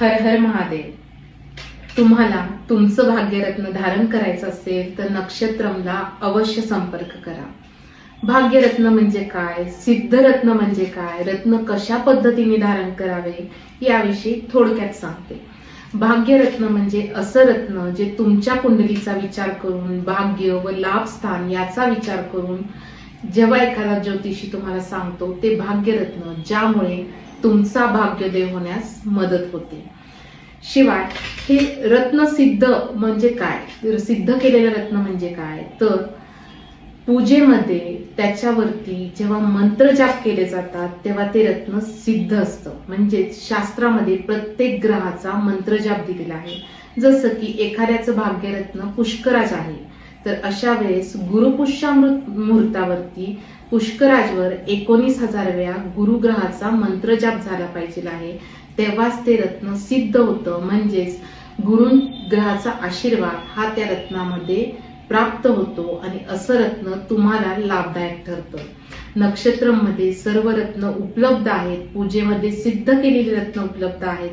हर हर महादेव तुम्हाला तुमचं भाग्यरत्न धारण करायचं असेल तर नक्षत्रमला अवश्य संपर्क करा. भाग्यरत्न म्हणजे काय? सिद्धरत्न म्हणजे काय? रत्न कशा पद्धतीने धारण करावे? याविषयी थोडक्यात सांगते. भाग्यरत्न म्हणजे असं रत्न जे तुमच्या कुंडलीचा विचार करून भाग्य व लाभ स्थान याचा विचार करून जेव्हा एखादा ज्योतिषी तुम्हाला सांगतो ते भाग्यरत्न ज्यामुळे तुमचा भाग्योदय होण्यास मदत होते. शिवाय हे रत्न सिद्ध म्हणजे काय? सिद्ध केलेलं रत्न म्हणजे काय? तर पूजेमध्ये त्याच्यावरती जेव्हा मंत्र जाप केले जातात तेव्हा ते रत्न सिद्ध असतं. म्हणजेच शास्त्रामध्ये प्रत्येक ग्रहाचा मंत्रजाप दिलेला आहे. जसं की एखाद्याचं भाग्यरत्न पुष्कराज आहे. तर अशा वेळेस गुरुपुष्यामृत मुहूर्तावरती पुष्कराजवर एकोणीस हजार वेळा गुरुग्रहाचा मंत्रजाप झाला पाहिजे आहे. तेव्हाच ते रत्न सिद्ध होतं. म्हणजेच गुरु ग्रहाचा आशीर्वाद हा त्या रत्नामध्ये प्राप्त होतो आणि असं रत्न तुम्हाला लाभदायक ठरतं. नक्षत्रमध्ये सर्व रत्न उपलब्ध आहेत. पूजेमध्ये सिद्ध केलेली रत्न उपलब्ध आहेत.